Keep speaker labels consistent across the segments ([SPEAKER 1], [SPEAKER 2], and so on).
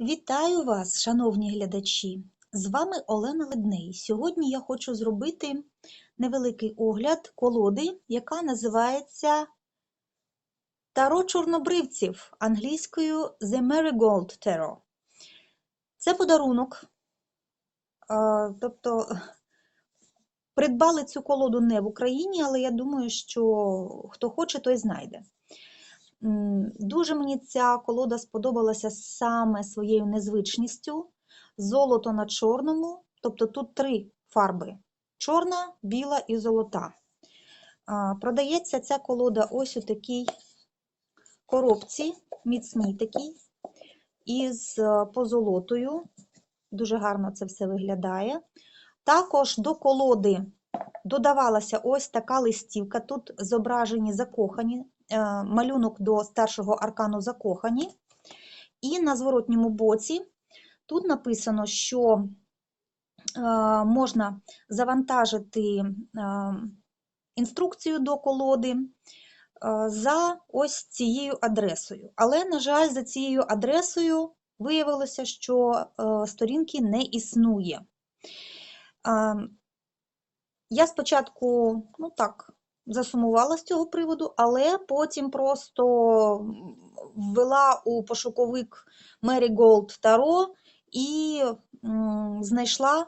[SPEAKER 1] Вітаю вас, шановні глядачі! З вами Олена Ледней. Сьогодні я хочу зробити невеликий огляд колоди, яка називається Таро чорнобривців англійською The Marigold Tarot. Це подарунок. Тобто придбали цю колоду не в Україні, але я думаю, що хто хоче, той знайде. Дуже мені ця колода сподобалася саме своєю незвичністю. Золото на чорному, тобто тут три фарби: чорна, біла і золота. Продається ця колода ось у такій коробці, міцній такій, із е, позолотою. Дуже гарно це все виглядає. Також до колоди додавалася ось така листівка. Тут зображені закохані, малюнок до старшого аркану закохані. І на зворотньому боці тут написано, що е, можна завантажити е, інструкцію до колоди е, за ось цією адресою. Але, на жаль, за цією адресою виявилося, що е, сторінки не існує. Е, Я спочатку, ну так, засумувала з цього приводу, але потім просто ввела у пошуковик Marigold Tarot і м, знайшла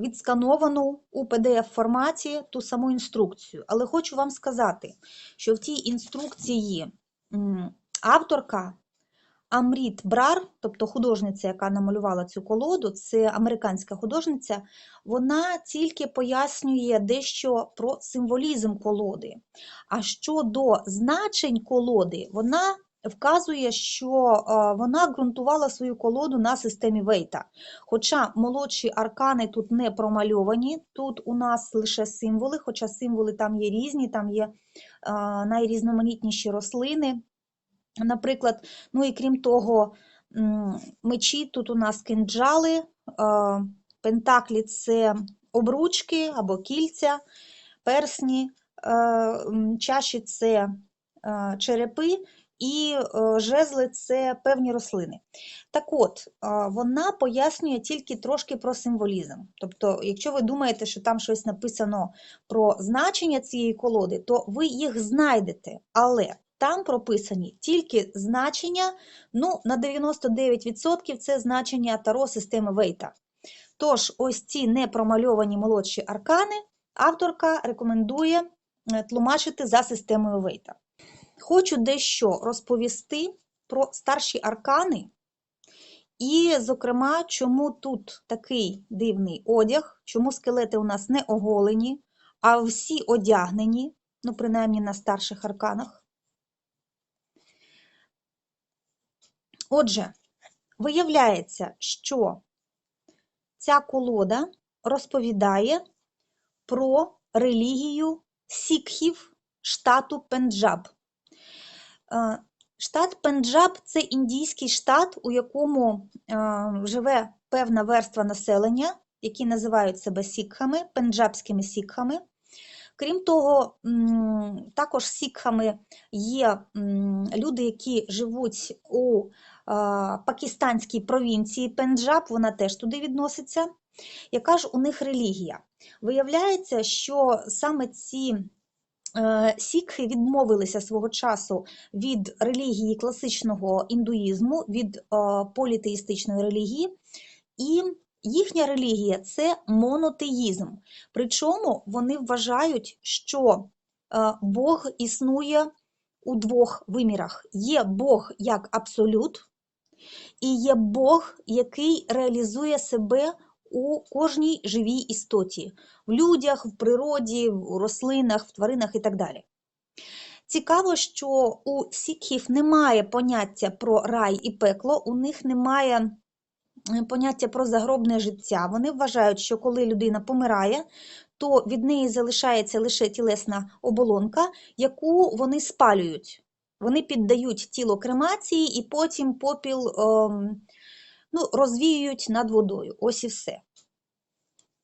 [SPEAKER 1] відскановану у PDF-форматі ту саму інструкцію. Але хочу вам сказати, що в тій інструкції авторка Амріт Брар, тобто художниця, яка намалювала цю колоду, це американська художниця, вона тільки пояснює дещо про символізм колоди. А щодо значень колоди, вона вказує, що е, вона ґрунтувала свою колоду на системі Вейта. Хоча молодші аркани тут не промальовані, тут у нас лише символи, хоча символи там є різні, там є е, найрізноманітніші рослини. Наприклад, ну і крім того, мечі тут у нас кинджали, е, пентаклі це обручки або кільця, персні, е, чаші це е, черепи, і жезли це певні рослини. Так от, вона пояснює тільки трошки про символізм. Тобто, якщо ви думаєте, що там щось написано про значення цієї колоди, то ви їх знайдете, але там прописані тільки значення, ну, на 99% це значення таро системи Вейта. Тож, ось ці непромальовані молодші аркани авторка рекомендує е, тлумачити за системою Вейта. Хочу дещо розповісти про старші аркани, і, зокрема, чому тут такий дивний одяг, чому скелети у нас не оголені, а всі одягнені, ну, принаймні на старших арканах. Отже, виявляється, що ця колода розповідає про релігію сікхів штату Пенджаб. Е, Штат Пенджаб це індійський штат, у якому е, живе певна верства населення, які називають себе сікхами, пенджабськими сікхами. Крім того, також сікхами є люди, які живуть у пакистанській провінції Пенджаб, вона теж туди відноситься. Яка ж у них релігія? Виявляється, що саме ці е, сікхи відмовилися свого часу від релігії класичного індуїзму, від е, політеїстичної релігії, і їхня релігія це монотеїзм. Причому вони вважають, що е, Бог існує у двох вимірах: є Бог як абсолют, і є Бог, який реалізує себе у кожній живій істоті, в людях, в природі, в рослинах, в тваринах і так далі. Цікаво, що у сікхів немає поняття про рай і пекло, у них немає поняття про загробне життя. Вони вважають, що коли людина помирає, то від неї залишається лише тілесна оболонка, яку вони спалюють. Вони піддають тіло кремації і потім попіл ем, ну, розвіюють над водою. Ось і все.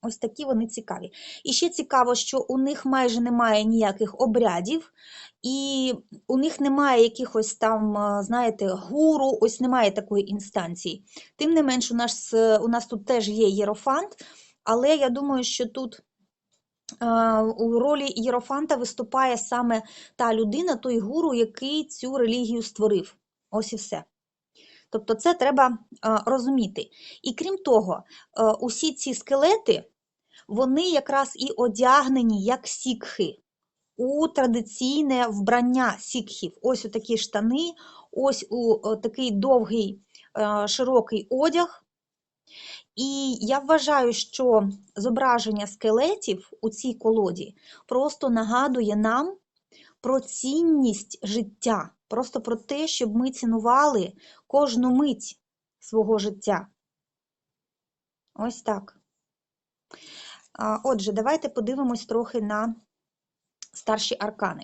[SPEAKER 1] Ось такі вони цікаві. І ще цікаво, що у них майже немає ніяких обрядів, і у них немає якихось там, е, знаєте, гуру, ось немає такої інстанції. Тим не менш, у нас, е, у нас тут теж є єрофант, але я думаю, що тут е, у ролі єрофанта виступає саме та людина, той гуру, який цю релігію створив. Ось і все. Тобто це треба розуміти. І крім того, усі ці скелети, вони якраз і одягнені як сікхи у традиційне вбрання сікхів. Ось у такі штани, ось у такий довгий е, широкий одяг. І я вважаю, що зображення скелетів у цій колоді просто нагадує нам про цінність життя, просто про те, щоб ми цінували кожну мить свого життя. Ось так. Отже, давайте подивимось трохи на старші аркани.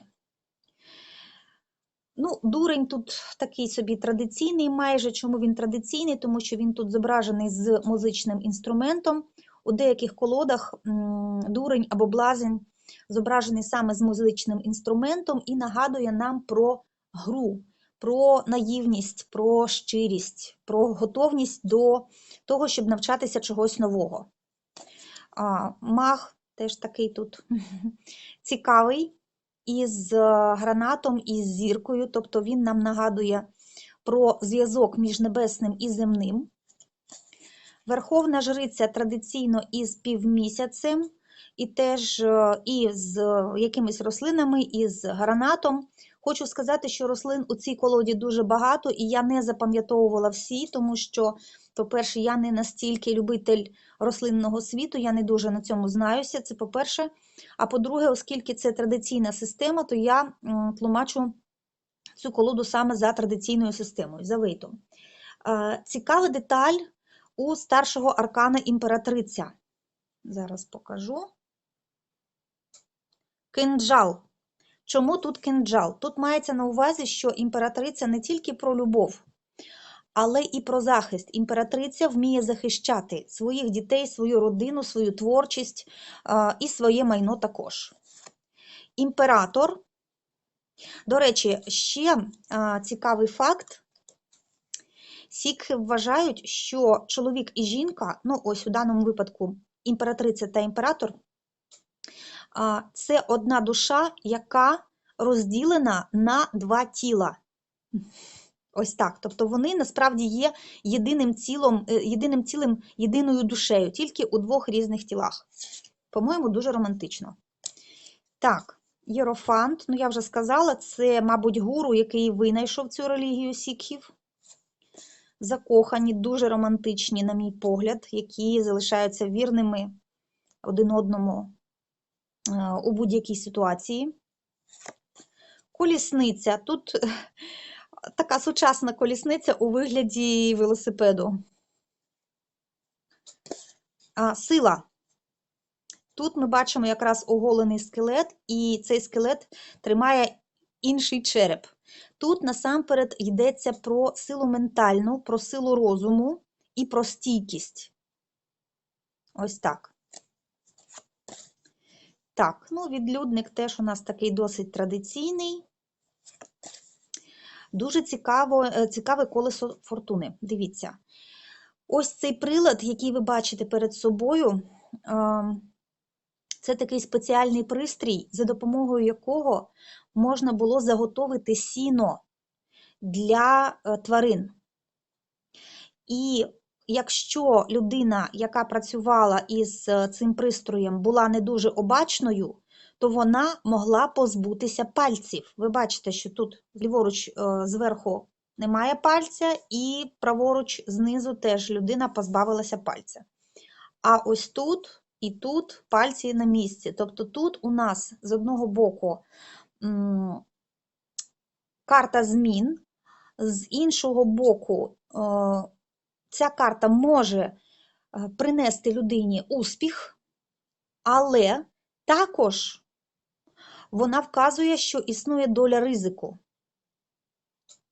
[SPEAKER 1] Ну, дурень тут такий собі традиційний, майже чому він традиційний, тому що він тут зображений з музичним інструментом. У деяких колодах дурень або блазень зображений саме з музичним інструментом і нагадує нам про гру, про наївність, про щирість, про готовність до того, щоб навчатися чогось нового. А, Маг теж такий тут цікавий, із е, гранатом і з зіркою, тобто він нам нагадує про зв'язок між небесним і земним. Верховна жриця традиційно із півмісяцем, і теж е, із якимись рослинами, із гранатом. Хочу сказати, що рослин у цій колоді дуже багато, і я не запам'ятовувала всі, тому що, по-перше, я не настільки любитель рослинного світу, я не дуже на цьому знаюся. Це по-перше. А по-друге, оскільки це традиційна система, то я тлумачу цю колоду саме за традиційною системою, за вейтом. Цікава деталь у старшого аркана імператриця. Зараз покажу. Кинджал. Чому тут кинджал? Тут мається на увазі, що імператриця не тільки про любов, але і про захист. Імператриця вміє захищати своїх дітей, свою родину, свою творчість і своє майно також. Імператор. До речі, ще цікавий факт. Сікхи вважають, що чоловік і жінка, ну ось у даному випадку імператриця та імператор, це одна душа, яка розділена на два тіла. Ось так. Тобто вони насправді є єдиним цілом, е, єдиним цілим, єдиною душею, тільки у двох різних тілах. По-моєму, дуже романтично. Так, Єрофант, ну я вже сказала, це, мабуть, гуру, який винайшов цю релігію сікхів. Закохані, дуже романтичні, на мій погляд, які залишаються вірними один одному у будь-якій ситуації. Колісниця. Тут така сучасна колісниця у вигляді велосипеду. А, Сила. Тут ми бачимо якраз оголений скелет, і цей скелет тримає інший череп. Тут насамперед йдеться про силу ментальну, про силу розуму і про стійкість. Ось так. Так, ну, відлюдник теж у нас такий досить традиційний. Дуже цікаво, е, цікаве колесо фортуни. Дивіться. Ось цей прилад, який ви бачите перед собою, ем, це такий спеціальний пристрій, за допомогою якого можна було заготовити сіно для е, тварин. І якщо людина, яка працювала із е, цим пристроєм, була не дуже обачною, то вона могла позбутися пальців. Ви бачите, що тут ліворуч е, зверху немає пальця, і праворуч знизу теж людина позбавилася пальця. А ось тут і тут пальці на місці. Тобто тут у нас з одного боку карта змін, з іншого боку, е, ця карта може е, принести людині успіх, але також вона вказує, що існує доля ризику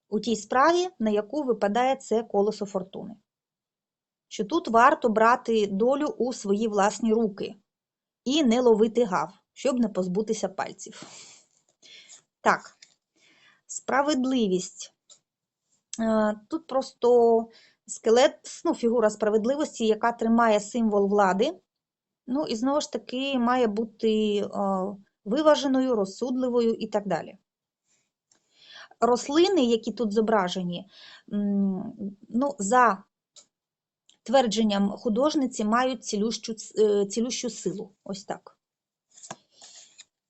[SPEAKER 1] у тій справі, на яку випадає це колесо фортуни. що тут варто брати долю у свої власні руки і не ловити гав, щоб не позбутися пальців. Так, справедливість. Е, Тут просто скелет, ну, фігура справедливості, яка тримає символ влади. Ну, і знову ж таки, має бути е, виваженою, розсудливою і так далі. Рослини, які тут зображені, ну, за твердженням художниці, мають цілющу, е, цілющу силу. Ось так.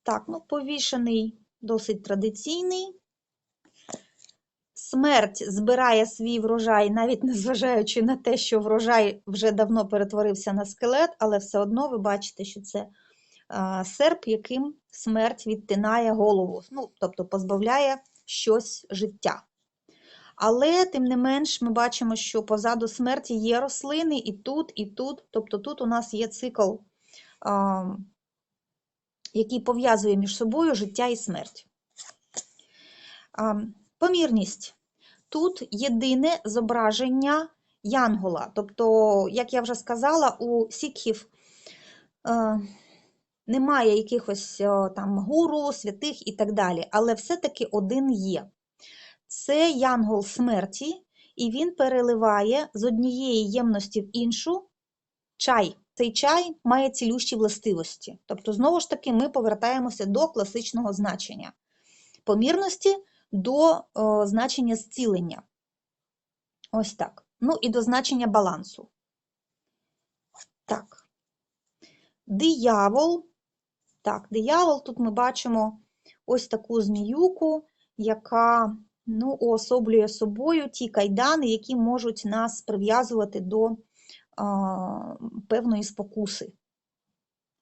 [SPEAKER 1] Так, ну, повішений досить традиційний. Смерть збирає свій врожай, навіть незважаючи на те, що врожай вже давно перетворився на скелет, але все одно ви бачите, що це серп, яким смерть відтинає голову, ну, тобто позбавляє щось життя. Але, тим не менш, ми бачимо, що позаду смерті є рослини і тут, і тут. Тобто тут у нас є цикл, який пов'язує між собою життя і смерть. Помірність. Тут єдине зображення янгола. Тобто, як я вже сказала, у сікхів е, немає якихось е, там гуру, святих і так далі, але все-таки один є. Це янгол смерті, і він переливає з однієї ємності в іншу чай. Цей чай має цілющі властивості. Тобто, знову ж таки, ми повертаємося до класичного значення помірності до е, значення зцілення. Ось так. Ну і до значення балансу. Так. Диявол. Так, диявол, тут ми бачимо ось таку зміюку, яка ну, уособлює собою ті кайдани, які можуть нас прив'язувати до а, певної спокуси,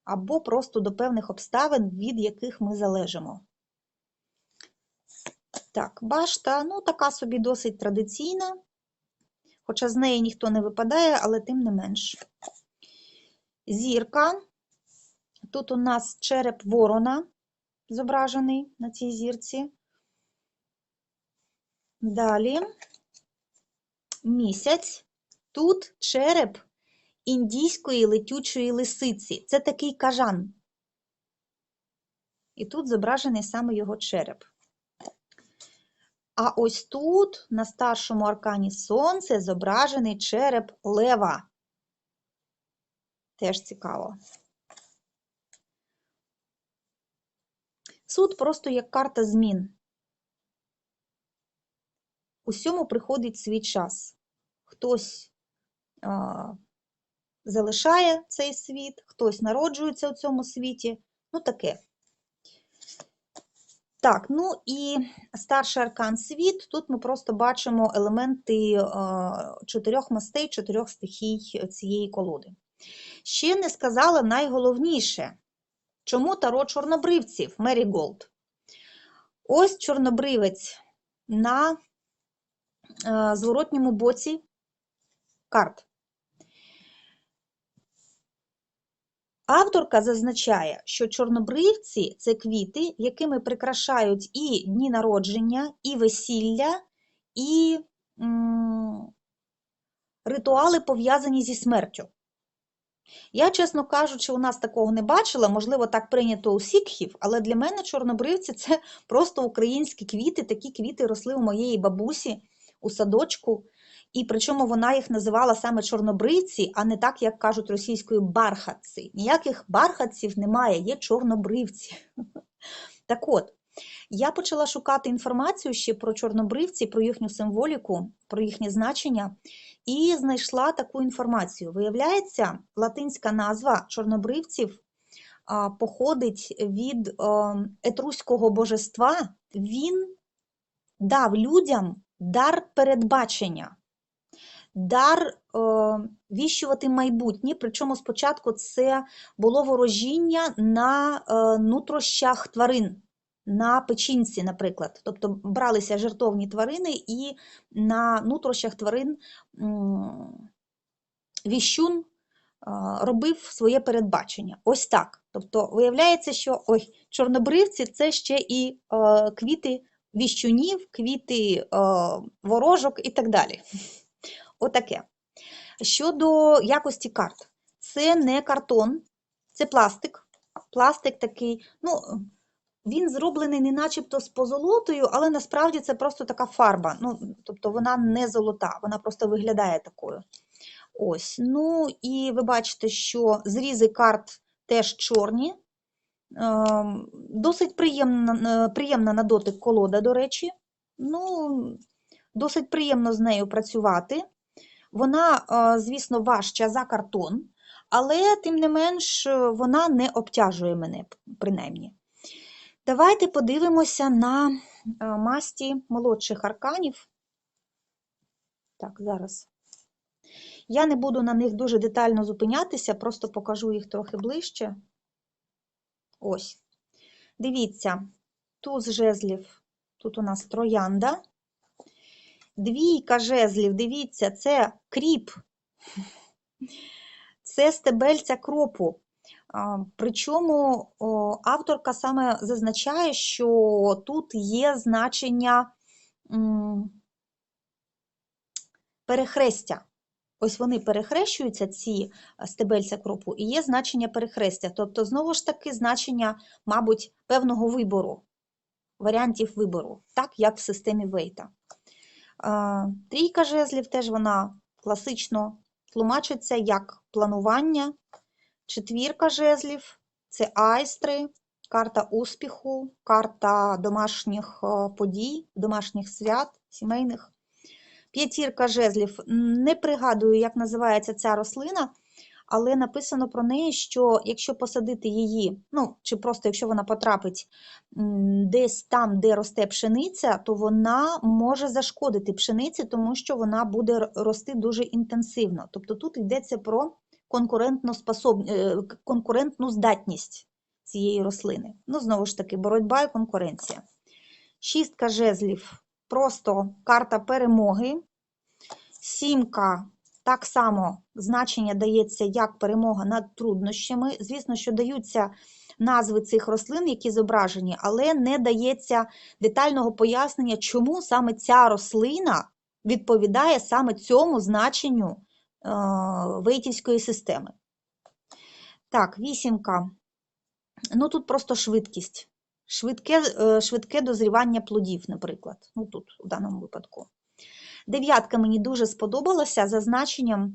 [SPEAKER 1] або просто до певних обставин, від яких ми залежимо. Так, башта, ну, така собі досить традиційна, хоча з неї ніхто не випадає, але тим не менш. Зірка. Тут у нас череп ворона зображений на цій зірці. Далі місяць. Тут череп індійської летючої лисиці. Це такий кажан. І тут зображений саме його череп. А ось тут, на старшому аркані сонце, зображений череп лева. Теж цікаво. Суд просто як карта змін. Усьому приходить свій час. Хтось а, залишає цей світ, хтось народжується у цьому світі. Ну, таке. Так, ну і старший аркан світ. Тут ми просто бачимо елементи е, чотирьох мастей, чотирьох стихій цієї колоди. Ще не сказала найголовніше, чому таро чорнобривців Мері Голд. Ось чорнобривець на е, зворотньому боці карт. Авторка зазначає, що чорнобривці це квіти, якими прикрашають і дні народження, і весілля, і ритуали, пов'язані зі смертю. Я, чесно кажучи, у нас такого не бачила, можливо, так прийнято у сікхів, але для мене чорнобривці це просто українські квіти. Такі квіти росли у моєї бабусі у садочку. І причому вона їх називала саме чорнобривці, а не так, як кажуть російською бархатці. Ніяких бархатців немає, є чорнобривці. Так от, я почала шукати інформацію ще про чорнобривці, про їхню символіку, про їхнє значення, і знайшла таку інформацію. Виявляється, латинська назва чорнобривців походить від етруського божества. Він дав людям дар передбачення дар е, віщувати майбутнє. Причому спочатку це було ворожіння на е, нутрощах тварин, на печінці, наприклад. Тобто бралися жертовні тварини, і на нутрощах тварин віщун е, робив своє передбачення. Ось так. Тобто, виявляється, що ой, чорнобривці це ще і е, квіти віщунів, квіти е, ворожок і так далі. Отаке. Щодо якості карт, це не картон, це пластик. Пластик такий, ну, він зроблений не начебто з позолотою, але насправді це просто така фарба. Ну, тобто вона не золота, вона просто виглядає такою. Ось. Ну, і ви бачите, що зрізи карт теж чорні. Ем, Досить приємна, е, приємна на дотик колода, до речі. Ну, досить приємно з нею працювати. Вона, е, звісно, важча за картон, але, тим не менш, е, вона не обтяжує мене, принаймні. Давайте подивимося на е, масті молодших арканів. Так, зараз. Я не буду на них дуже детально зупинятися, просто покажу їх трохи ближче. Ось. Дивіться, туз жезлів, тут у нас троянда. Двійка жезлів, дивіться, це кріп, це стебельця кропу. Причому авторка саме зазначає, що тут є значення перехрестя. Ось вони перехрещуються, ці стебельця кропу, і є значення перехрестя. Тобто, знову ж таки, значення, мабуть, певного вибору, варіантів вибору, так як в системі Вейта. Трійка жезлів теж вона класично тлумачиться як планування. Четвірка жезлів це айстри, карта успіху, карта домашніх е, подій, домашніх свят, сімейних. П'ятірка жезлів. Не пригадую, як називається ця рослина, але написано про неї, що якщо посадити її, ну, чи просто якщо вона потрапить десь там, де росте пшениця, то вона може зашкодити пшениці, тому що вона буде рости дуже інтенсивно. Тобто тут йдеться про конкурентну, способ... Е, конкурентну здатність цієї рослини. Ну, знову ж таки, боротьба і конкуренція. Шістка жезлів просто карта перемоги. Сімка так само значення дається як перемога над труднощами. Звісно, що даються назви цих рослин, які зображені, але не дається детального пояснення, чому саме ця рослина відповідає саме цьому значенню е, вейтівської системи. Так, вісімка. Ну, тут просто швидкість. Швидке е, швидке дозрівання плодів, наприклад. Ну, тут, в даному випадку. Дев'ятка мені дуже сподобалася за значенням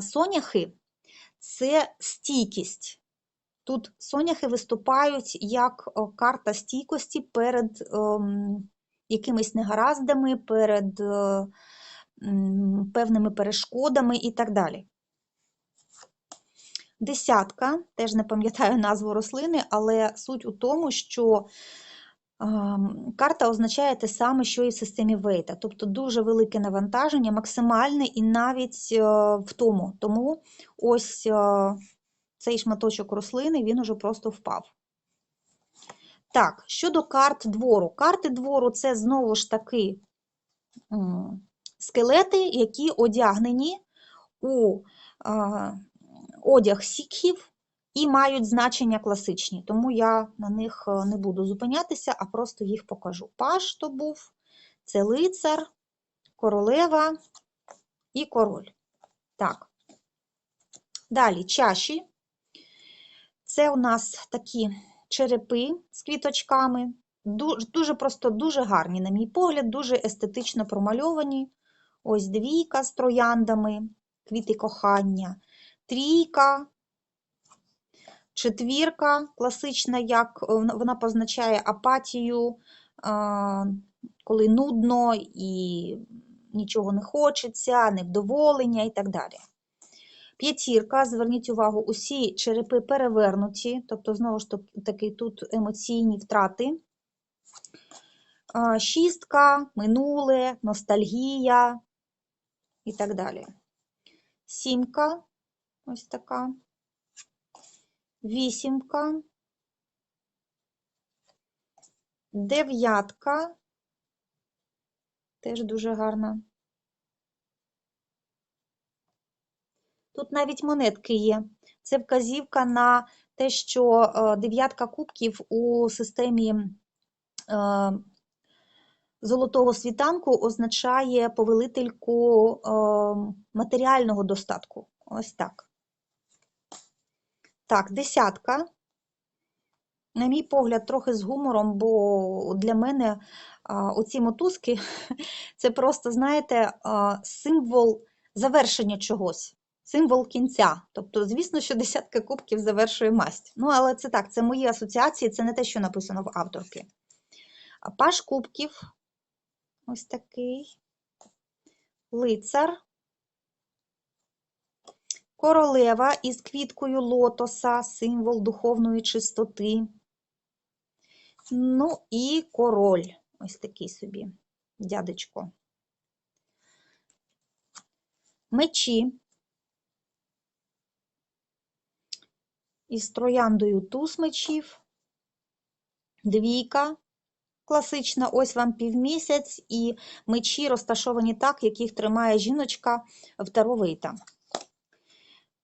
[SPEAKER 1] соняхи це стійкість. Тут соняхи виступають як карта стійкості перед ем, якимись негараздами, перед е, певними перешкодами і так далі. Десятка, теж не пам'ятаю назву рослини, але суть у тому, що Карта означає те саме, що і в системі Вейта, тобто дуже велике навантаження, максимальне і навіть е, в тому. Тому ось е, цей шматочок рослини він уже просто впав. Так, щодо карт двору. Карти двору це знову ж таки скелети, які одягнені у одяг сікхів, і мають значення класичні, тому я на них е, не буду зупинятися, а просто їх покажу. Паш то був, це лицар, королева і король. Так. Далі чаші. Це у нас такі черепи з квіточками. Дуже просто дуже гарні, на мій погляд, дуже естетично промальовані. Ось двійка з трояндами, квіти кохання, трійка Четвірка класична, як е, вона позначає апатію, коли нудно і нічого не хочеться, невдоволення і так далі. П'ятірка, зверніть увагу, усі черепи перевернуті, тобто, знову ж таки, тут емоційні втрати. Шістка, минуле, ностальгія і так далі. Сімка, ось така вісімка, дев'ятка, теж дуже гарна. Тут навіть монетки є. Це вказівка на те, що е, дев'ятка кубків у системі е, золотого світанку означає повелительку е, матеріального достатку. Ось так. Так, десятка. На мій погляд, трохи з гумором, бо для мене оці мотузки це просто, знаєте, символ завершення чогось, символ кінця. Тобто, звісно, що десятка кубків завершує масть. Ну, але це так, це мої асоціації, це не те, що написано в авторки. Паш кубків ось такий, лицар, королева із квіткою лотоса, символ духовної чистоти. Ну і король, ось такий собі, дядечко. Мечі. Із трояндою туз мечів. Двійка. Класична, ось вам півмісяць, і мечі розташовані так, як їх тримає жіночка в таровита.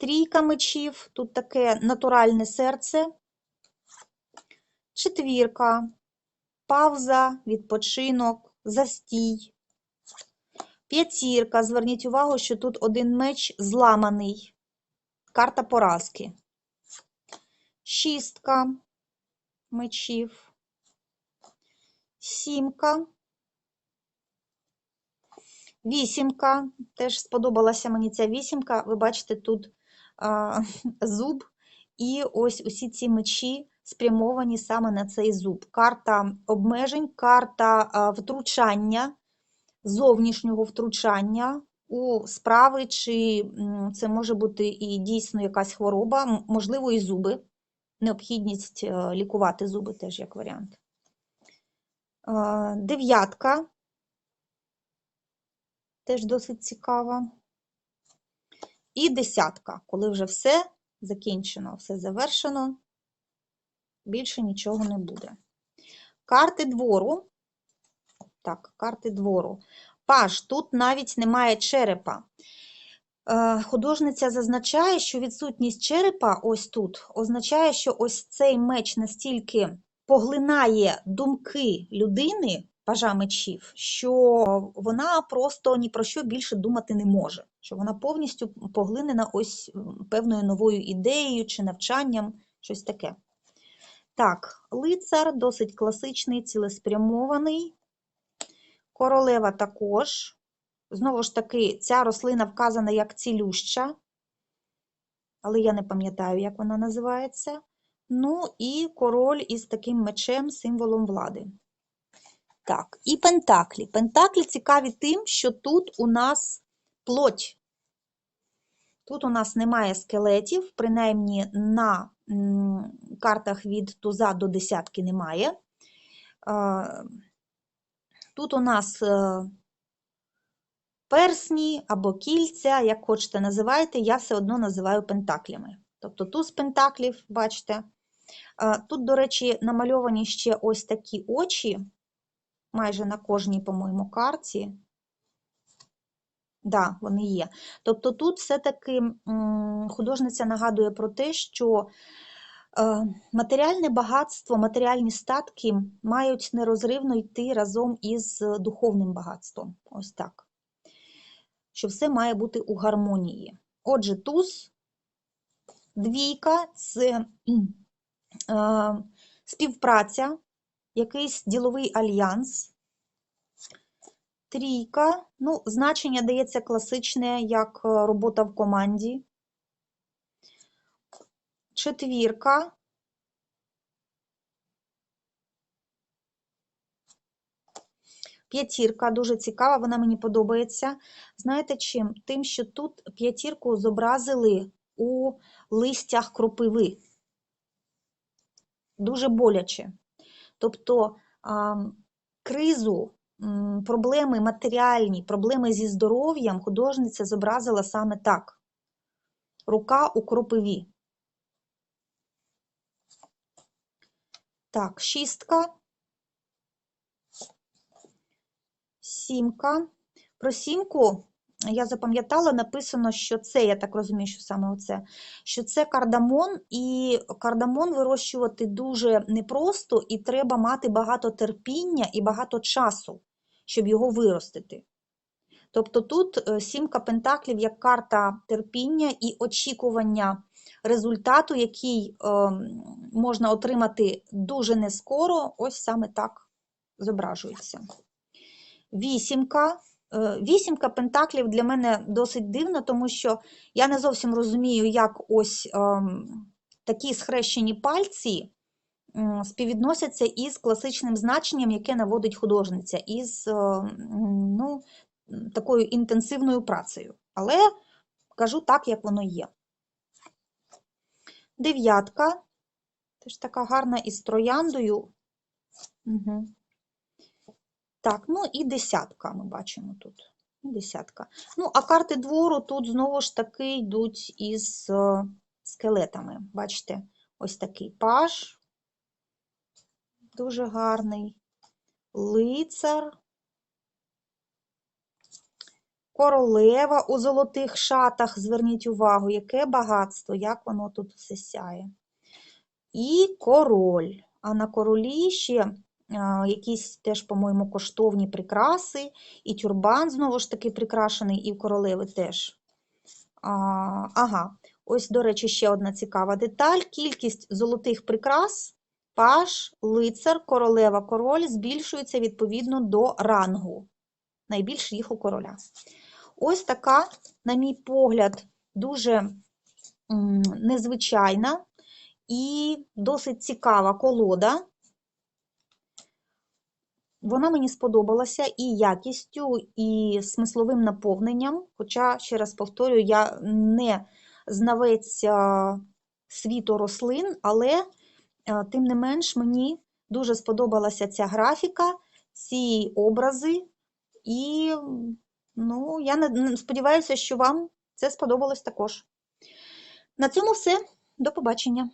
[SPEAKER 1] Трійка мечів, тут таке натуральне серце. Четвірка, пауза, відпочинок, застій. П'ятірка. Зверніть увагу, що тут один меч зламаний. Карта поразки. Шістка мечів. Сімка. Вісімка. Теж сподобалася мені ця вісімка. Ви бачите, тут зуб, і ось усі ці мечі спрямовані саме на цей зуб. Карта обмежень, карта втручання, зовнішнього втручання у справи, чи це може бути і дійсно якась хвороба, можливо, і зуби. Необхідність е, лікувати зуби теж як варіант. Дев'ятка. Теж досить цікава. І десятка, коли вже все закінчено, все завершено, більше нічого не буде. Карти двору. Так, карти двору. Паш, тут навіть немає черепа. Е, Художниця зазначає, що відсутність черепа ось тут означає, що ось цей меч настільки поглинає думки людини, пажа мечів, що вона просто ні про що більше думати не може. Що вона повністю поглинена ось певною новою ідеєю чи навчанням, щось таке. Так, лицар досить класичний, цілеспрямований. Королева також. Знову ж таки, ця рослина вказана як цілюща, але я не пам'ятаю, як вона називається. Ну і король із таким мечем, символом влади. Так, і пентаклі. Пентаклі цікаві тим, що тут у нас плоть. Тут у нас немає скелетів, принаймні на картах від туза до десятки немає. Тут у нас е, персні або кільця, як хочете називайте, я все одно називаю пентаклями. Тобто туз пентаклів, бачите. Тут, до речі, намальовані ще ось такі очі, майже на кожній, по-моєму, карті. Да, вони є. Тобто тут все-таки художниця нагадує про те, що е, матеріальне багатство, матеріальні статки мають нерозривно йти разом із духовним багатством. Ось так. Що все має бути у гармонії. Отже, туз, двійка це е, співпраця, якийсь діловий альянс. Трійка, ну, значення дається класичне, як е, робота в команді. Четвірка. П'ятірка дуже цікава, вона мені подобається. Знаєте чим? Тим, що тут п'ятірку зобразили у листях кропиви. Дуже боляче. Тобто кризу, проблеми матеріальні, проблеми зі здоров'ям художниця зобразила саме так. Рука у кропиві. Так, шістка. Сімка. Про сімку я запам'ятала, написано, що це, я так розумію, що саме оце, що це кардамон, і кардамон вирощувати дуже непросто, і треба мати багато терпіння і багато часу. щоб його виростити. Тобто тут е, сімка пентаклів як карта терпіння і очікування результату, який е, можна отримати дуже нескоро, ось саме так зображується. Вісімка. Е, Вісімка пентаклів для мене досить дивна, тому що я не зовсім розумію, як ось ем, такі схрещені пальці співвідносяться із класичним значенням, яке наводить художниця, із е, ну, такою інтенсивною працею. Але кажу так, як воно є. Дев'ятка. Теж така гарна із трояндою. Угу. Так, ну і десятка ми бачимо тут. Десятка. Ну, а карти двору тут знову ж таки йдуть із е, скелетами. Бачите, ось такий паж. Дуже гарний. Лицар. Королева у золотих шатах. Зверніть увагу, яке багатство, як воно тут все сяє. І король. А на королі ще якісь теж, по-моєму, коштовні прикраси, і тюрбан знову ж таки прикрашений, і королеви теж. А, ага, ось, до речі, ще одна цікава деталь. Кількість золотих прикрас, паж, лицар, королева, король збільшується відповідно до рангу. Найбільше їх у короля. Ось така, на мій погляд, дуже незвичайна і досить цікава колода. Вона мені сподобалася і якістю, і смисловим наповненням. Хоча, ще раз повторюю, я не знавець світу рослин, але тим не менш мені дуже сподобалася ця графіка, ці образи, і ну, я сподіваюся, що вам це сподобалось також. На цьому все. До побачення.